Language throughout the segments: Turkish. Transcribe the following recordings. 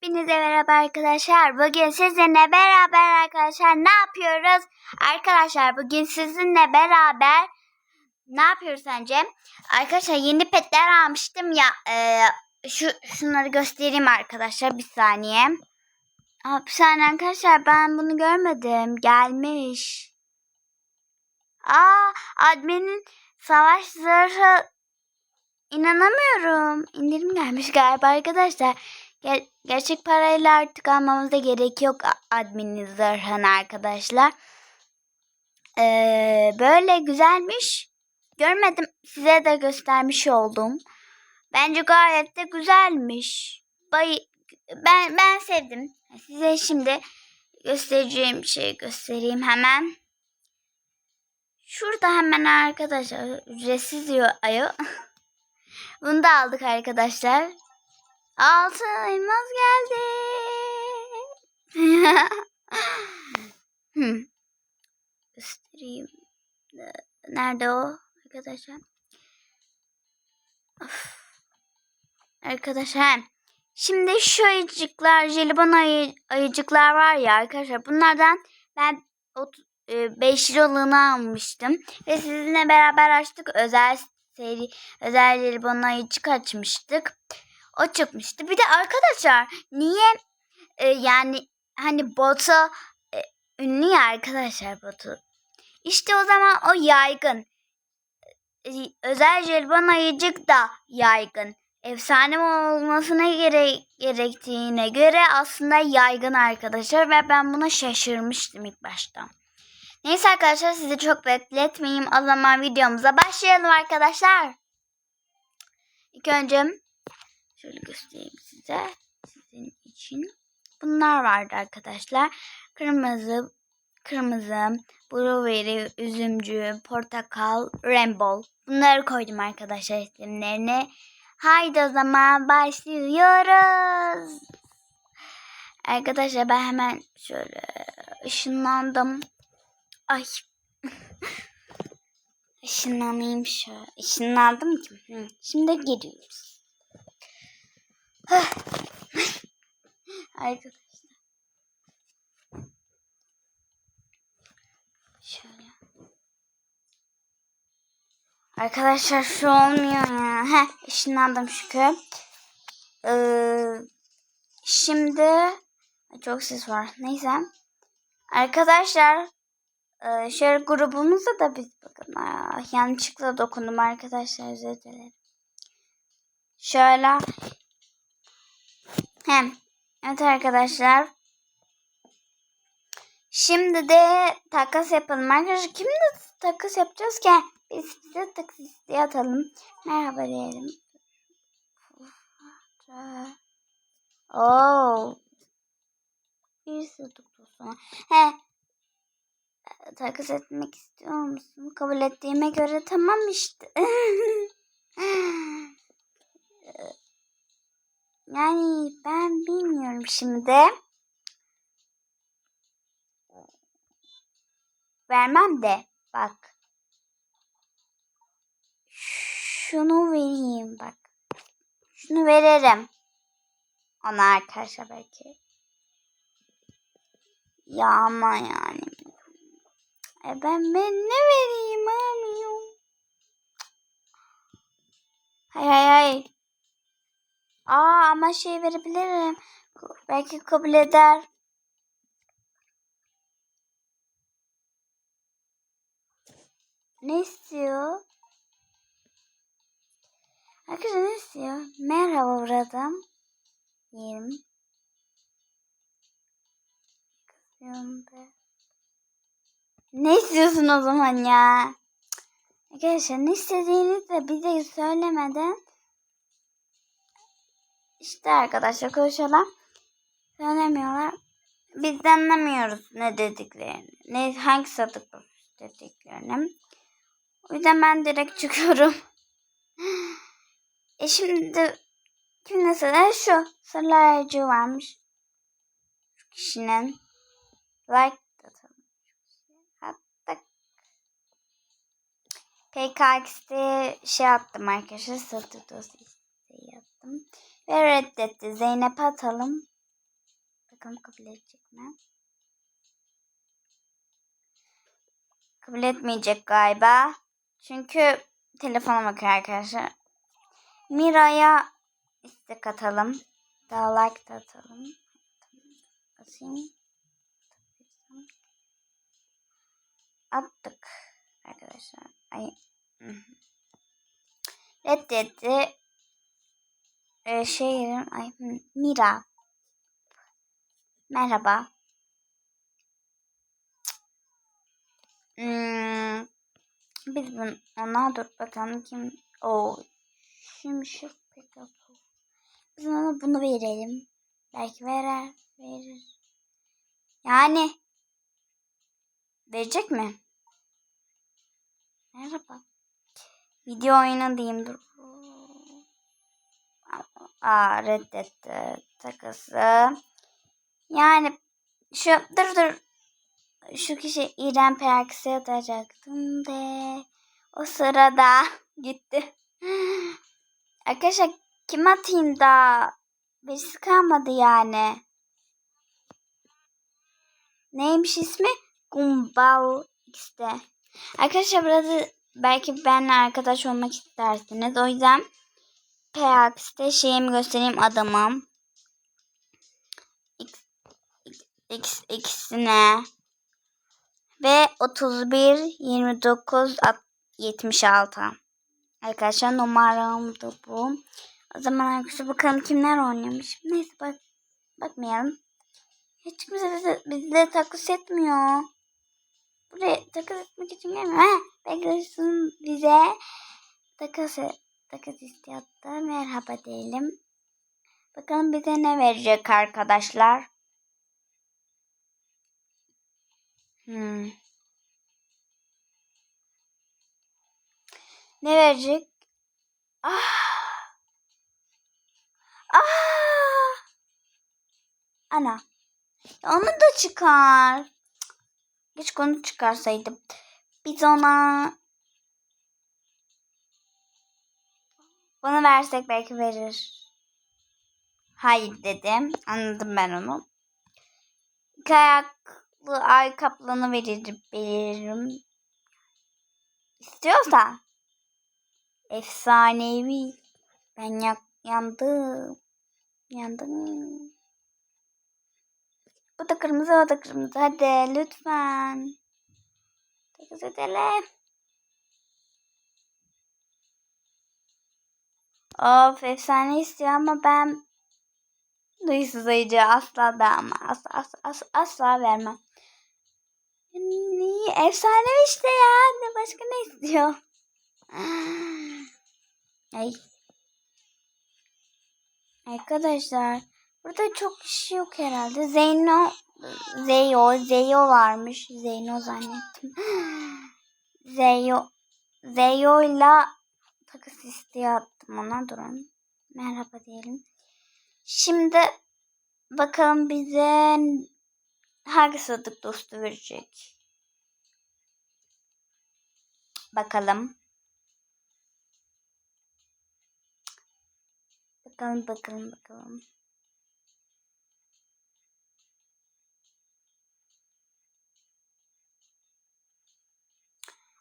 Hepinize merhaba arkadaşlar. Bugün sizinle beraber arkadaşlar ne yapıyoruz? Arkadaşlar bugün sizinle beraber ne yapıyoruz sence? Arkadaşlar yeni petler almıştım ya. e, şu şunları göstereyim arkadaşlar bir saniye. Bir saniye arkadaşlar ben bunu görmedim. Gelmiş. Aa adminin savaş zırhı İnanamıyorum. İndirim gelmiş galiba arkadaşlar. Ger- gerçek parayla artık almamıza gerek yok a- adminin zırhını arkadaşlar. Ee, böyle güzelmiş. Görmedim. Size de göstermiş oldum. Bence gayet de güzelmiş. Bay ben ben sevdim. Size şimdi göstereceğim şeyi göstereyim hemen. Şurada hemen arkadaşlar ücretsiz ayı. Bunu da aldık arkadaşlar. Altın elmas geldi. hmm. Göstereyim. Nerede o arkadaşlar? Of. Arkadaşlar şimdi şu ayıcıklar, jelibon ayı, ayıcıklar var ya arkadaşlar. Bunlardan ben 5 liralığını almıştım. Ve sizinle beraber açtık. Özel seri, özel jelibon ayıcık açmıştık. O çıkmıştı. Bir de arkadaşlar niye e, yani hani botu e, ünlü ya arkadaşlar botu. İşte o zaman o yaygın. E, özel jelibon ayıcık da yaygın. Efsane olmasına gere gerektiğine göre aslında yaygın arkadaşlar ve ben buna şaşırmıştım ilk başta. Neyse arkadaşlar sizi çok bekletmeyeyim. O zaman videomuza başlayalım arkadaşlar. İlk önce şöyle göstereyim size. Sizin için. Bunlar vardı arkadaşlar. Kırmızı, kırmızı, blueberry, üzümcü, portakal, rainbow. Bunları koydum arkadaşlar isimlerini. Haydi o zaman başlıyoruz. Arkadaşlar ben hemen şöyle ışınlandım. Ay. Işınlanayım şöyle. Işınlandım ki. Şimdi giriyoruz. Arkadaşlar. Şöyle. Arkadaşlar şu olmuyor ya. Heh, ışınlandım şükür. Ee, şimdi çok ses var. Neyse. Arkadaşlar ee, şöyle grubumuzda da biz bakın. Aa, yanlışlıkla dokundum arkadaşlar özür dilerim. Şöyle. Hem. Evet arkadaşlar. Şimdi de takas yapalım arkadaşlar. Kimle takas yapacağız ki? Biz size takas isteği atalım. Merhaba diyelim. Oo. Bir sıdık sonra. He takas etmek istiyor musun? Kabul ettiğime göre tamam işte. yani ben bilmiyorum şimdi. Vermem de bak. Şunu vereyim bak. Şunu veririm. Ona arkadaşlar belki. Ya ama yani. E ben ben ne vereyim abi? Hay hay hay. Aa ama şey verebilirim. Belki kabul eder. Ne istiyor? Arkadaşlar ne istiyor? Merhaba buradan. Be. Ne istiyorsun o zaman ya? Arkadaşlar ne istediğini de bize söylemeden işte arkadaşlar konuşuyorlar. Söylemiyorlar. Biz de anlamıyoruz ne dediklerini. Ne, hangi sadık dediklerini. O yüzden ben direkt çıkıyorum. e şimdi kim mesela şu sırlar ağacı varmış. Şu kişinin like PKX'de şey attım arkadaşlar. Satır dosyası isteği yaptım. Ve reddetti. Zeynep atalım. Bakalım kabul edecek mi? Kabul etmeyecek galiba. Çünkü telefona bakıyor arkadaşlar. Mira'ya istek atalım. Daha like da atalım. Basayım. Attık arkadaşlar. Ay. Reddetti. Ee, şey ay Mira. Merhaba. Hmm, biz bunu ona dur bakalım kim o şimşek pek Biz ona bunu verelim. Belki verer, verir. Yani verecek mi? Merhaba. Video oyunu dur. Aa reddetti takası. Yani şu dur dur. Şu kişi İrem Perks'i atacaktım de o sırada gitti. Arkadaşlar kim atayım da birisi kalmadı yani. Neymiş ismi? Gumball X'de. Arkadaşlar burada belki benimle arkadaş olmak istersiniz. O yüzden PX'te şeyimi göstereyim adamım. X, X, X'ine ve 31 29 76. Arkadaşlar numaram da bu. O zaman arkadaşlar bakalım kimler oynamış. Neyse bak bakmayalım. Hiç kimse bize, bizle takus etmiyor. Buraya takas etmek için gelmiyor. Ha, bekliyorsun bize takas, takas istiyatta merhaba diyelim. Bakalım bize ne verecek arkadaşlar. Hmm. Ne verecek? Ah. Ah. Ana. Onu da çıkar. Hiç konu çıkarsaydım. Biz ona bana versek belki verir. Hayır dedim. Anladım ben onu. Kayaklı ay kaplanı veririm. veririm. İstiyorsa. Efsanevi. Ben yak yandım. Yandım. Bu da kırmızı, o da kırmızı. Hadi lütfen. Takız edelim. Of efsane istiyor ama ben duysuz ayıcı asla da ama asla, asla, asla, asla vermem. Niye? Efsane işte ya. Ne başka ne istiyor? Ay. Arkadaşlar burada çok kişi yok herhalde. Zeyno Zeyo Zeyo varmış. Zeyno zannettim. Zeyo Zeyo'yla takas isteği attım ona durun. Merhaba diyelim. Şimdi bakalım bize hangi sadık dostu verecek. Bakalım. Bakalım bakalım bakalım.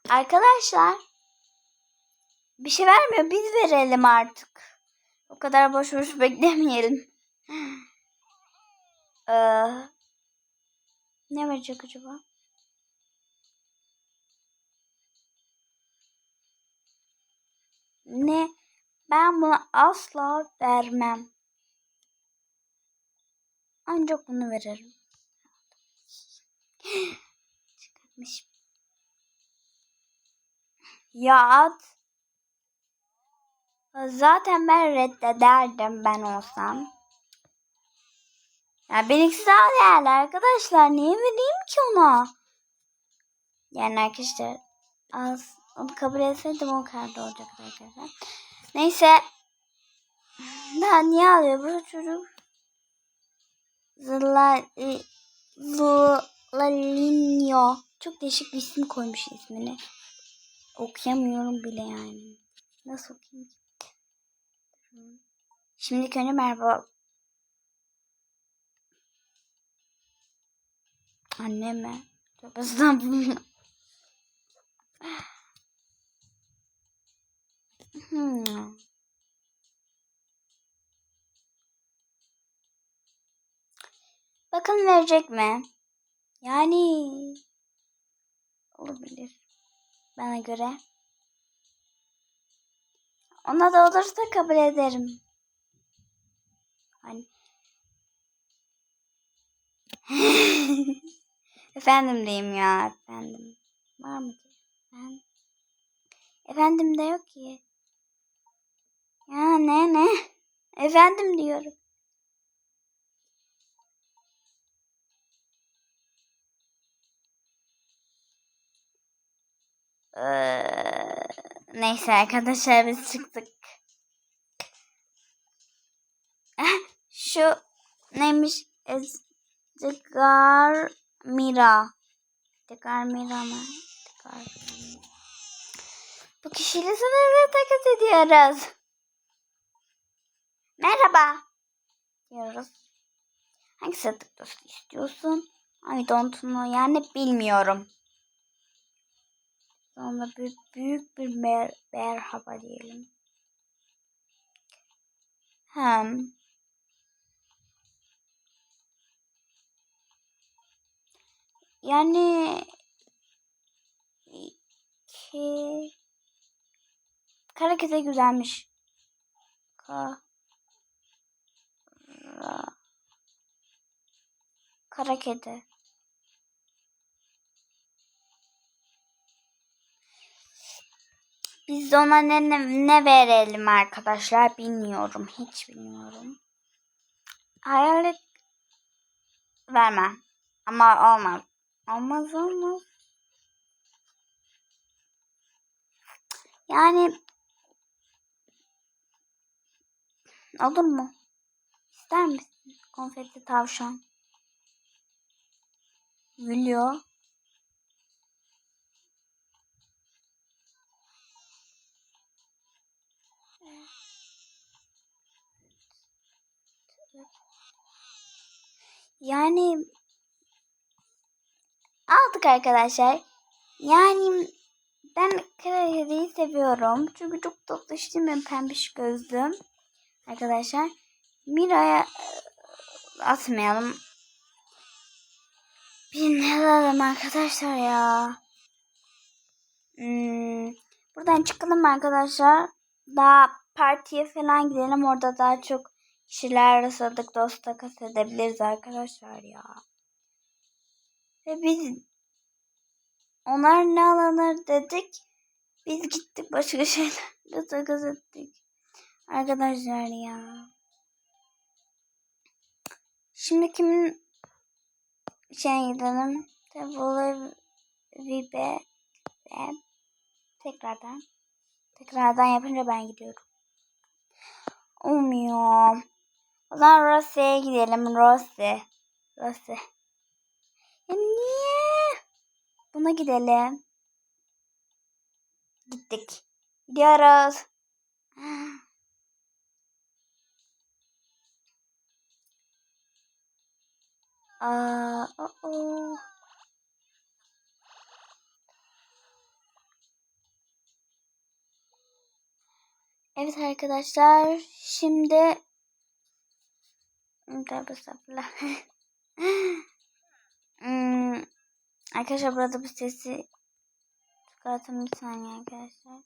Arkadaşlar bir şey vermiyor. Biz verelim artık. O kadar boş boş beklemeyelim. ee, ne verecek acaba? Ne? Ben bunu asla vermem. Ancak bunu veririm. Çıkartmışım. Ya at. Zaten ben reddederdim ben olsam. Ya benimkisi daha değerli arkadaşlar. Niye vereyim ki ona? Yani arkadaşlar az onu kabul etseydim o kadar da olacaktı arkadaşlar. Neyse. Daha niye alıyor bu çocuk? Zla, Zlalinyo. Çok değişik bir isim koymuş ismini. Okuyamıyorum bile yani. Nasıl okuyayım? Şimdi önce merhaba. Anne mi? Tövbe estağfurullah. Hmm. Bakın verecek mi? Yani olabilir. Bana göre. Ona da olursa kabul ederim. Hani efendim diyeyim ya efendim. Var mı ki? Ben... Efendim de yok ki. Ya ne ne? Efendim diyorum. Ee, neyse arkadaşlar biz çıktık. Eh, Şu neymiş? Edgar Mira. Edgar Mira mı? Edgar. Bu kişiyle sınırlı takas ediyoruz. Merhaba. Diyoruz. Hangi satık dostu istiyorsun? I don't know. Yani bilmiyorum. Sonra büyük, büyük bir mer merhaba diyelim. Hem yani ki kara güzelmiş. Ka ra kara kedi. Biz ona ne, ne, ne verelim arkadaşlar bilmiyorum. Hiç bilmiyorum. Hayalet vermem. Ama olmaz. Olmaz olmaz. Yani olur mu? İster misin? Konfeti tavşan. Gülüyor. Yani aldık arkadaşlar. Yani ben kara seviyorum. Çünkü çok tatlı işte mi pembiş gözlüm. Arkadaşlar Mira'ya e, atmayalım. Bir ne alalım arkadaşlar ya. Hmm, buradan çıkalım arkadaşlar. Daha partiye falan gidelim. Orada daha çok kişilerle sadık dost takas edebiliriz arkadaşlar ya. Ve biz onlar ne alınır dedik. Biz gittik başka şeylerle takas ettik. Arkadaşlar ya. Şimdi kimin şeye gidelim? Tabii Vibe tekrardan tekrardan yapınca ben gidiyorum. Olmuyor. O zaman Rose'ye gidelim. Rose. Rose. Ya niye? Buna gidelim. Gittik. Gidiyoruz. Aa, o -o. Evet arkadaşlar şimdi Tabi sabla. hmm, arkadaşlar burada bir sesi çıkartın bir saniye arkadaşlar.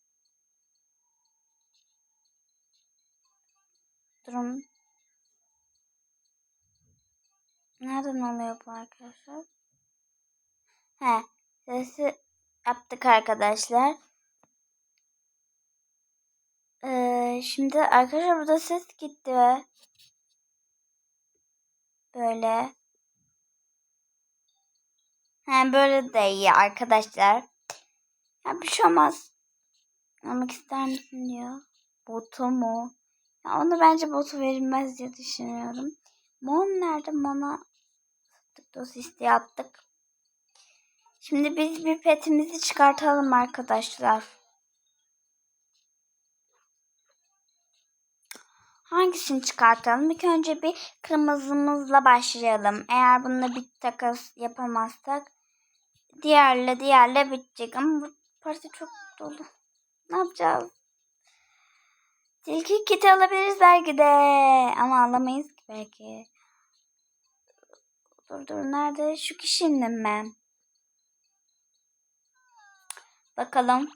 Durum. Nereden oluyor bu arkadaşlar? He, sesi yaptık arkadaşlar. Ee, şimdi arkadaşlar burada ses gitti ve böyle He, böyle de iyi arkadaşlar. Ya bir şey olmaz. Almak ister misin diyor. Botu mu? Ya onu bence botu verilmez diye düşünüyorum. Mon nerede? Mon'a sattık dosya yaptık. Şimdi biz bir petimizi çıkartalım arkadaşlar. Hangisini çıkartalım? İlk önce bir kırmızımızla başlayalım. Eğer bununla bir takas yapamazsak diğerle diğerle bitecek. Ama bu parça çok dolu. Ne yapacağız? Tilki kiti alabiliriz belki de. Ama alamayız ki belki. Dur dur nerede? Şu kişinin mi? Bakalım.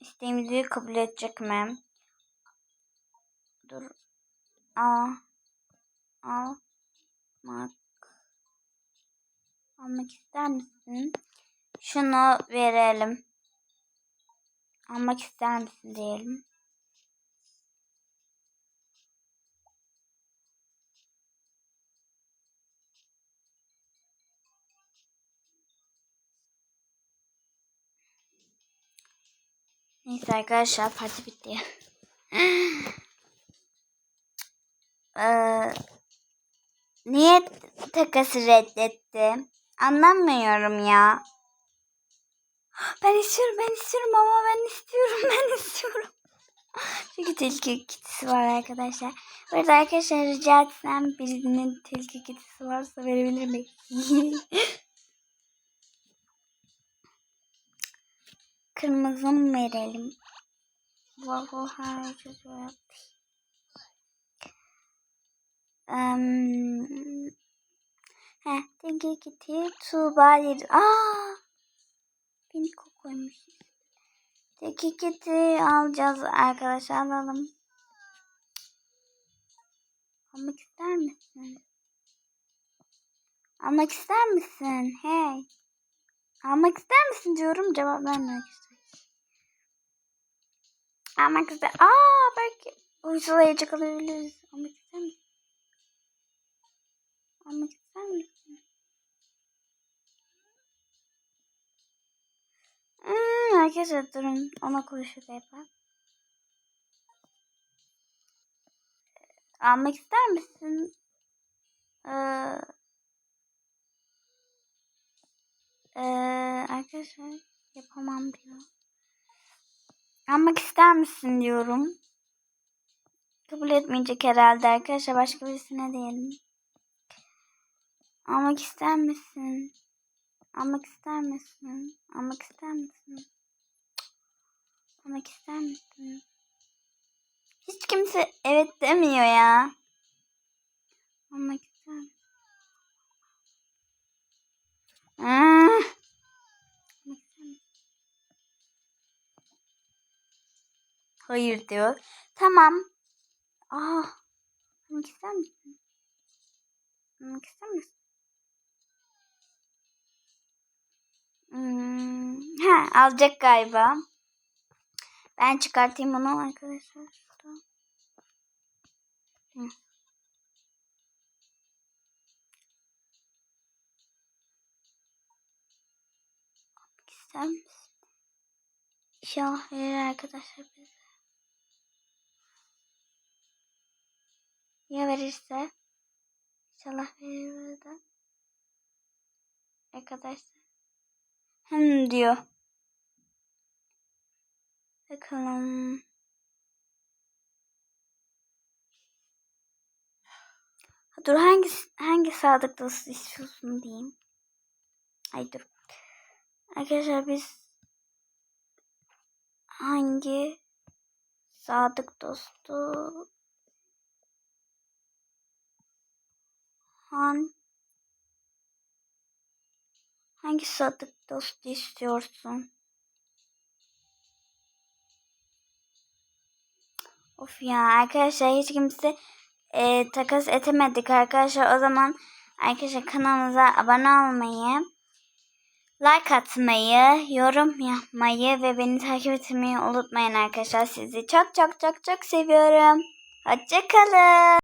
İsteğimizi kabul edecek mi? Dur. Aa. Almak. Almak ister misin? Şunu verelim. Almak ister misin diyelim. Neyse arkadaşlar parti bitti. ee, niye takası reddetti? Anlamıyorum ya. Ben istiyorum, ben istiyorum ama ben istiyorum, ben istiyorum. Çünkü tilki kitisi var arkadaşlar. Burada arkadaşlar rica etsem birinin tilki kitisi varsa verebilir mi? Kırmızı mı verelim? Wow, herkes böyle. Um, heh, tilki kiti Tuğba dedi. Aa! Beni koymuş. Tilki kiti alacağız arkadaşlar alalım. Almak ister misin? Almak ister misin? Hey. Almak ister misin diyorum cevap vermiyor işte. Almak ister. Aa belki uysulayacak alabiliriz. Almak ister misin? Almak ister misin? Hmm, arkadaşlar durun. Ona konuşuyor yapar. Almak ister misin? Ee, ee, arkadaşlar yapamam diyor. Almak ister misin diyorum. Kabul etmeyecek herhalde arkadaşlar. Başka birisine diyelim. Almak ister misin? Almak ister misin? Almak ister misin? Almak ister misin? Hiç kimse evet demiyor ya. Almak ister misin? Misin? Hayır diyor. Tamam. Aa, almak ister misin? Almak ister misin? Hmm. Ha, alacak galiba. Ben çıkartayım bunu arkadaşlar. Hı. İster misin? İnşallah verir arkadaşlar bize. Ya verirse? İnşallah verir burada. Arkadaşlar. Hem diyor. Bakalım. Dur hangi hangi sadık dostu istiyorsun diyeyim. Ay dur. Arkadaşlar biz hangi sadık dostu han hangi sadık dostu istiyorsun? Of ya arkadaşlar hiç kimse e, takas etemedik arkadaşlar. O zaman arkadaşlar kanalımıza abone olmayı, like atmayı, yorum yapmayı ve beni takip etmeyi unutmayın arkadaşlar. Sizi çok çok çok çok seviyorum. Hoşçakalın.